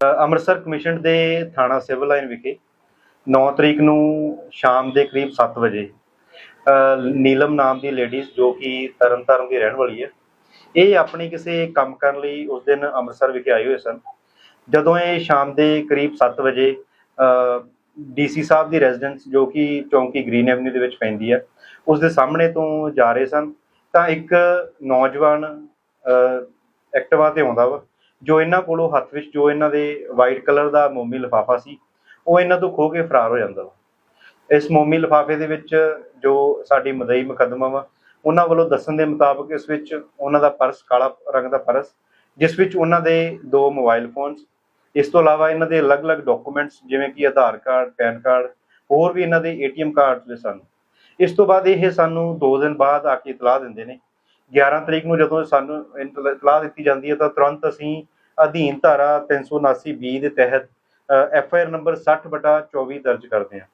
Amritsar commission ਦੇ ਥਾਣਾ civil line ਵਿਖੇ 9 ਤਰੀਕ ਨੂੰ ਸ਼ਾਮ ਦੇ ਕਰੀਬ 7 ਵਜੇ ਨੀਲਮ ਨਾਮ ਦੀ ਲੇਡੀਜ਼ ਜੋ ਕਿ ਤਰਨਤਾਰਨ ਦੀ ਰਹਿਣ ਵਾਲੀ ਹੈ, ਇਹ ਆਪਣੀ ਕਿਸੇ ਕੰਮ ਕਰਨ ਲਈ ਉਸ ਦਿਨ ਅੰਮ੍ਰਿਤਸਰ ਵਿਖੇ ਆਏ ਹੋਏ ਸਨ। ਜਦੋਂ ਇਹ ਸ਼ਾਮ ਦੇ ਕਰੀਬ 7 ਵਜੇ ਡੀਸੀ ਸਾਹਿਬ ਦੀ ਰੈਜ਼ੀਡੈਂਸ ਜੋ ਕਿ ਚੌਂਕੀ ਗ੍ਰੀਨ ਐਵਨਿਊ ਦੇ ਵਿੱਚ ਪੈਂਦੀ ਹੈ, ਉਸ ਦੇ ਸਾਹਮਣੇ ਤੋਂ ਜਾ ਰਹੇ ਸਨ, ਤਾਂ ਇੱਕ ਨੌਜਵਾਨ ਐਕਟਿਵਾ ਤੇ ਆਉਂਦਾ ਵਾ। ਜੋ ਇਹਨਾਂ ਕੋਲੋਂ ਹੱਥ ਵਿੱਚ, ਜੋ ਇਹਨਾਂ ਦੇ ਵਾਈਟ ਕਲਰ ਦਾ ਮੋਮੀ ਲਿਫਾਫਾ ਸੀ, ਉਹ ਇਹਨਾਂ ਤੋਂ ਖੋ ਕੇ ਫਰਾਰ ਹੋ ਜਾਂਦਾ ਇਸ ਮੋਮੀ ਲਿਫਾਫੇ ਦੇ ਵਿੱਚ ਜੋ ਸਾਡੀ ਮਦਈ ਮੁਕੱਦਮਾ ਵਾ, ਉਹਨਾਂ ਵੱਲੋਂ ਦੱਸਣ ਦੇ ਮੁਤਾਬਕ ਇਸ ਵਿੱਚ ਉਹਨਾਂ ਦਾ ਪਰਸ ਕਾਲਾ ਰੰਗ ਦਾ ਪਰਸ, ਜਿਸ ਵਿੱਚ ਉਹਨਾਂ ਦੇ ਦੋ ਮੋਬਾਈਲ ਫੋਨਸ ਇਸ ਤੋਂ ਇਲਾਵਾ ਇਹਨਾਂ ਦੇ ਅਲੱਗ-ਅਲੱਗ ਡਾਕੂਮੈਂਟਸ ਜਿਵੇਂ ਕਿ ਆਧਾਰ ਕਾਰਡ, ਪੈਨ ਕਾਰਡ, ਹੋਰ ਵੀ ਇਹਨਾਂ ਦੇ ਏਟੀਐਮ ਕਾਰਡ ਦੇ ਸਨ। ਇਸ ਤੋਂ ਬਾਅਦ ਇਹ ਸਾਨੂੰ 2 ਦਿਨ ਬਾਅਦ ਆ ਕੇ ਇਤਲਾਹ ਦਿੰਦੇ ਨੇ 11 ਤਰੀਕ ਨੂੰ ਜਦੋਂ ਸਾਨੂੰ ਇਤਲਾਹ ਦਿੱਤੀ ਜਾਂਦੀ ਹੈ ਤਾਂ ਤੁਰੰਤ ਅਸੀਂ ਅਧੀਨ ਧਾਰਾ 379 ਬੀ ਦੇ ਤਹਿਤ ਐਫ ਆਈ ਆਰ ਨੰਬਰ 60 ਬਟਾ 24 ਦਰਜ ਕਰਦੇ ਹਾਂ।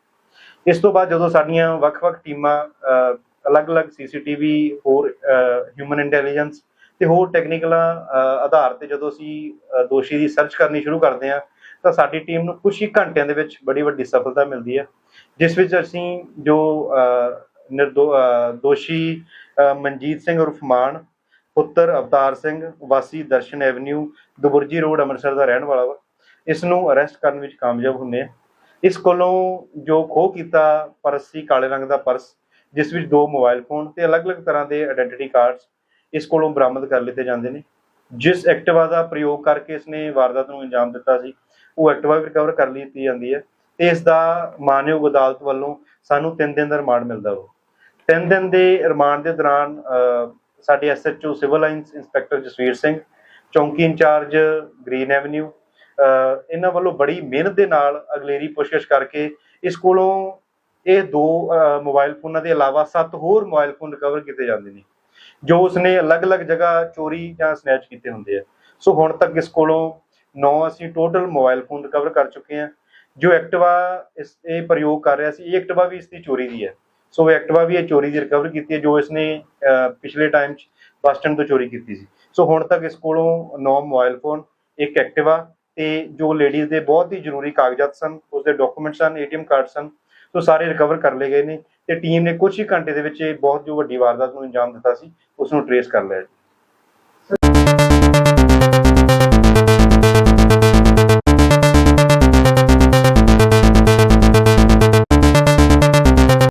ਇਸ ਤੋਂ ਬਾਅਦ ਜਦੋਂ ਸਾਡੀਆਂ ਵੱਖ-ਵੱਖ ਟੀਮਾਂ ਅ, ਅਲੱਗ-ਅਲੱਗ ਸੀਸੀਟੀਵੀ ਹੋਰ ਹਿਊਮਨ ਇੰਟੈਲੀਜੈਂਸ ਤੇ ਹੋਰ ਟੈਕਨੀਕਲਾਂ ਅ, ਆਧਾਰ ਤੇ ਜਦੋਂ ਅਸੀਂ ਦੋਸ਼ੀ ਦੀ ਸਰਚ ਕਰਨੀ ਸ਼ੁਰੂ ਕਰਦੇ ਹਾਂ ਤਾਂ ਸਾਡੀ ਟੀਮ ਨੂੰ ਕੁਝ ਹੀ ਘੰਟਿਆਂ ਦੇ ਵਿੱਚ ਬੜੀ ਵੱਡੀ ਸਫਲਤਾ ਮਿਲਦੀ ਹੈ। ਜਿਸ ਵਿੱਚ ਅਸੀਂ ਜੋ ਦੋਸ਼ੀ ਮਨਜੀਤ ਸਿੰਘ ਉਰਫ ਮਾਨ, ਪੁੱਤਰ ਅਵਤਾਰ ਸਿੰਘ, ਵਾਸੀ ਦਰਸ਼ਨ ਐਵਨਿਊ, ਦੁਬੁਰਜੀ ਰੋਡ, ਅੰਮ੍ਰਿਤਸਰ ਦਾ ਰਹਿਣ ਵਾਲਾ ਵਾ। ਇਸ ਨੂੰ ਅਰੈਸਟ ਕਰਨ ਵਿੱਚ ਕਾਮਯਾਬ ਹੁੰਦੇ ਆ। ਇਸ ਕੋਲੋਂ ਜੋ ਖੋਹ ਕੀਤਾ, ਪਰਸ ਸੀ, ਕਾਲੇ ਰੰਗ ਦਾ ਪਰਸ, ਜਿਸ ਵਿੱਚ ਦੋ ਮੋਬਾਈਲ ਫੋਨ ਤੇ ਅਲੱਗ-ਅਲੱਗ ਤਰ੍ਹਾਂ ਦੇ ਆਇਡੈਂਟੀਟੀ ਕਾਰਡਸ ਇਸ ਕੋਲੋਂ ਬਰਾਮਦ ਕਰ ਲਿੱਤੇ ਜਾਂਦੇ ਨੇ। ਜਿਸ ਐਕਟਿਵਾ ਦਾ ਪ੍ਰਯੋਗ ਕਰਕੇ ਇਸਨੇ ਵਾਰਦਾਤ ਨੂੰ ਅੰਜਾਮ ਦਿੱਤਾ ਸੀ, ਉਹ ਐਕਟਿਵਾ ਵੀ ਰਿਕਵਰ ਕਰ ਲਈ ਜਾਂਦੀ ਹੈ। ਤੇ ਇਸ ਦਾ ਮਾਨਯੋਗ ਅਦਾਲਤ ਵੱਲੋਂ ਸਾਨੂੰ 3 ਦਿਨ ਦਾ ਰਿਮਾਂਡ ਮਿਲਦਾ ਵਾ। 3 ਦਿਨ ਦੇ ਰਿਮਾਂਡ ਦੇ ਦੌਰਾਨ ਅ, ਸਾਡੇ SHO Civil Lines inspector Jasvir Singh ਚੌਂਕੀ ਇੰਚਾਰਜ ਗ੍ਰੀਨ ਐਵਨਿਊ ਇਹਨਾਂ ਵੱਲੋਂ ਬੜੀ ਮਿਹਨਤ ਦੇ ਨਾਲ ਅਗਲੇਰੀ ਪੁੱਛਗਿੱਛ ਕਰਕੇ ਇਸ ਕੋਲੋਂ ਇਹ ਦੋ ਅ, ਮੋਬਾਈਲ ਫੋਨਾਂ ਦੇ ਇਲਾਵਾ ਸੱਤ ਹੋਰ ਮੋਬਾਈਲ ਫੋਨ ਰਿਕਵਰ ਕੀਤੇ ਜਾਂਦੇ ਨੇ ਜੋ ਉਸਨੇ ਅਲੱਗ-ਅਲੱਗ ਜਗ੍ਹਾ ਚੋਰੀ ਜਾਂ ਸਨੈਚ ਕੀਤੇ ਹੁੰਦੇ ਆ। ਸੋ ਹੁਣ ਤੱਕ ਇਸ ਕੋਲੋਂ 9 ਅਸੀਂ ਟੋਟਲ ਮੋਬਾਈਲ ਫੋਨ ਰਿਕਵਰ ਕਰ ਚੁੱਕੇ ਹਾਂ। ਜੋ ਐਕਟਿਵਾ ਇਸ ਇਹ ਪ੍ਰਯੋਗ ਕਰ ਰਿਹਾ ਸੀ ਇਹ ਐਕਟਿਵਾ ਵੀ ਇਸ ਦੀ ਚੋਰੀ ਦੀ ਹੈ। ਸੋ ਐਕਟਿਵਾ ਵੀ ਇਹ ਚੋਰੀ ਦੀ ਰਿਕਵਰ ਕੀਤੀ ਹੈ ਜੋ ਇਸਨੇ ਅਹ, ਪਿਛਲੇ ਟਾਈਮ 'ਚ ਬੱਸ ਸਟੈਂਡ ਤੋਂ ਚੋਰੀ ਕੀਤੀ ਸੀ। ਸੋ ਹੁਣ ਤੱਕ ਇਸ ਕੋਲੋਂ 9 ਮੋਬਾਈਲ ਫੋਨ ਇੱਕ ਐਕਟਿਵਾ ਤੇ ਜੋ ਲੇਡੀਜ਼ ਦੇ ਬਹੁਤ ਹੀ ਜ਼ਰੂਰੀ ਕਾਗਜ਼ਾਤ ਸਨ ਉਸਦੇ ਡਾਕੂਮੈਂਟਸ ਸਨ ਏਟੀਐਮ ਕਾਰਡ ਸਨ ਸੋ ਸਾਰੇ ਰਿਕਵਰ ਕਰ ਲਏ ਗਏ ਨੇ ਤੇ ਟੀਮ ਨੇ ਕੁਝ ਹੀ ਘੰਟੇ ਦੇ ਵਿੱਚ ਇਹ ਬਹੁਤ ਜੋ ਵੱਡੀ ਵਾਰਦਾਤ ਨੂੰ ਅੰਜਾਮ ਦਿੱਤਾ ਸੀ ਉਸ ਨੂੰ ਟਰੇਸ ਕਰ ਲਿਆ।